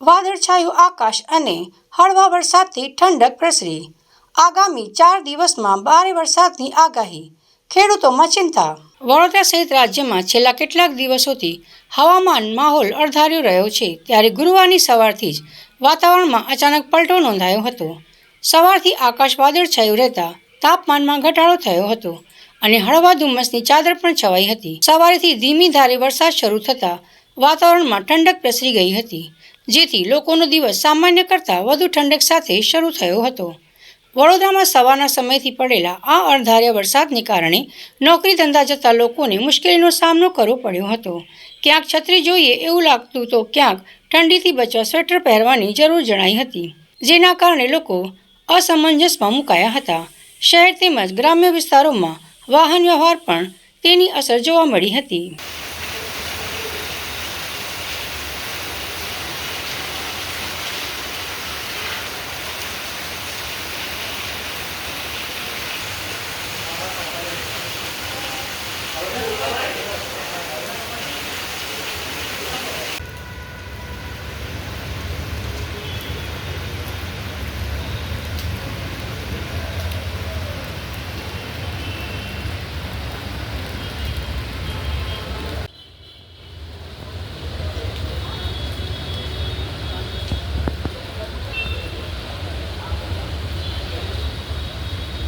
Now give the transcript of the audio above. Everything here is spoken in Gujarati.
વાદળછાયું આકાશ અને હળવા વરસાદથી ઠંડક પ્રસરી. આગામી ચાર દિવસમાં ભારે વરસાદની આગાહી. ખેડૂતોમાં ચિંતા. વડોદરા સહિત રાજ્યમાં છેલ્લા કેટલાક દિવસોથી હવામાન માહોલ અણધાર્યો રહ્યો છે, ત્યારે ગુરુવારની સવારથી જ વાતાવરણમાં અચાનક પલટો નોંધાયો હતો. સવારથી આકાશ વાદળછાયું રહેતા તાપમાનમાં ઘટાડો થયો હતો અને હળવા ધુમ્મસની ચાદર પણ છવાઈ હતી. સવારેથી ધીમી ધારે વરસાદ શરૂ થતાં વાતાવરણમાં ઠંડક પ્રસરી ગઈ હતી, જેથી લોકોનો દિવસ સામાન્ય કરતાં વધુ ઠંડક સાથે શરૂ થયો હતો. વડોદરામાં સવારના સમયથી પડેલા આ અણધાર્યા વરસાદને કારણે નોકરી ધંધા જતા લોકોને મુશ્કેલીનો સામનો કરવો પડ્યો હતો. ક્યાંક છત્રી જોઈએ એવું લાગતું તો ક્યાંક ઠંડીથી બચવા સ્વેટર પહેરવાની જરૂર જણાઈ હતી, જેના કારણે લોકો અસમંજસમાં મુકાયા હતા. શહેર તેમજ ગ્રામ્ય વિસ્તારોમાં વાહન વ્યવહાર પણ તેની અસર જોવા મળી હતી.